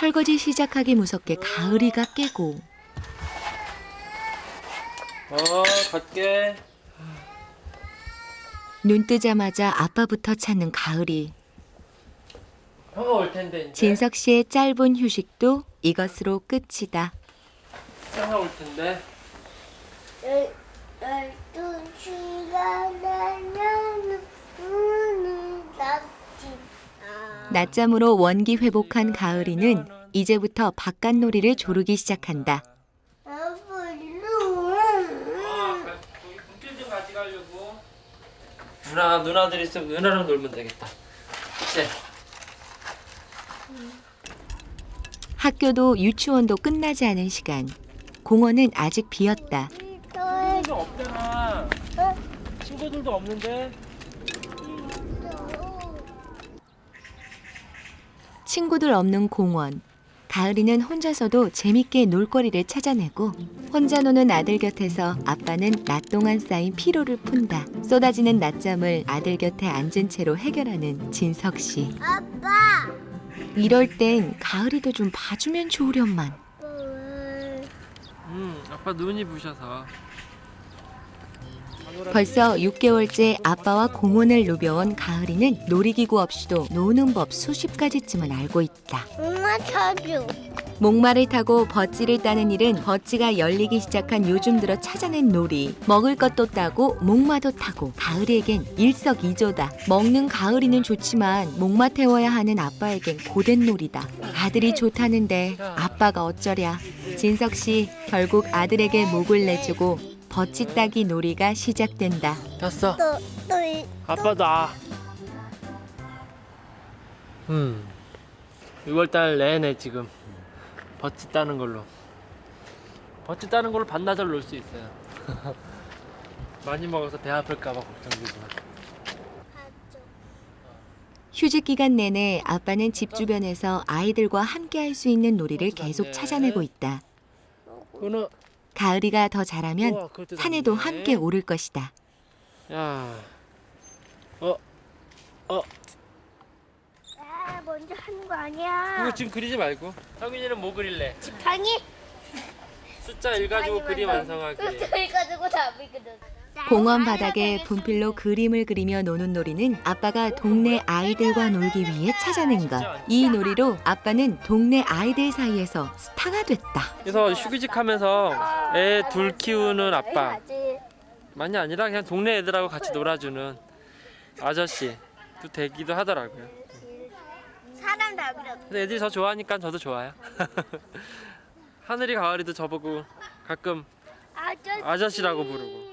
설거지 시작하기 무섭게 가을이가 깨고 어, 갈게. 눈 뜨자마자 아빠부터 찾는 가을이 형아 올 텐데 이제. 진석 씨의 짧은 휴식도 이것으로 끝이다. 형아 올 텐데. 열, 열두 시간 되면 눈이 낫지. 아. 낮잠으로 원기 회복한 가을이는 이제부터 바깥놀이를 조르기 시작한다. 아빠 일로 와. 아, 가- 거기 분필 좀 가져가려고. 누나 누나들 있으면 누나랑 놀면 되겠다. 그치? 학교도 유치원도 끝나지 않은 시간. 공원은 아직 비었다. 또 친구 없잖아. 어? 친구들도 없는데. 친구들 없는 공원. 가을이는 혼자서도 재밌게 놀거리를 찾아내고 혼자 노는 아들 곁에서 아빠는 낮 동안 쌓인 피로를 푼다. 쏟아지는 낮잠을 아들 곁에 앉은 채로 해결하는 진석 씨. 아빠. 이럴 땐 가을이도 좀 봐주면 좋으련만. 어, 음, 아빠 눈이 부셔서. 벌써 6개월째 아빠와 공원을 누벼온 가을이는 놀이기구 없이도 노는 법 수십 가지쯤은 알고 있다. 엄마 쳐줘. 목마를 타고 버찌를 따는 일은 버찌가 열리기 시작한 요즘 들어 찾아낸 놀이. 먹을 것도 따고 목마도 타고 가을이에겐 일석이조다. 먹는 가을이는 좋지만 목마 태워야 하는 아빠에겐 고된 놀이다. 아들이 좋다는데 아빠가 어쩌랴. 진석 씨 결국 아들에게 목을 내주고 버찌 따기 놀이가 시작된다. 탔어. 또, 또, 이- 아빠 나. 음. 6월달 내내 지금 버티 따는 걸로. 버티 따는 걸로 반나절 놀 수 있어요. 많이 먹어서 배 아플까봐 걱정되지만. 휴직 기간 내내 아빠는 집 주변에서 아이들과 함께 할 수 있는 놀이를 계속 찾아내고 있다. 그는 가을이가 더 자라면 우와, 산에도. 함께 오를 것이다. 야. 어. 어. 아, 먼저 하는 거 아니야. 이거 지금 그리지 말고. 성윤이는 뭐 그릴래? 지팡이? 숫자 1 가지고 그림 완성하기. 또 가지고 답이거든. 공원 바닥에 분필로 그림을 그리며 노는 놀이는 아빠가 동네 아이들과 놀기 위해 찾아낸 것. 이 놀이로 아빠는 동네 아이들 사이에서 스타가 됐다. 그래서 휴기직하면서 애 둘 키우는 아빠. 많이 아니라 그냥 동네 애들하고 같이 놀아주는 아저씨 또 되기도 하더라고요. 사람 다. 근데 애들이 저 좋아하니까 저도 좋아요. 하늘이 가을이도 저보고 가끔 아저씨. 아저씨라고 부르고.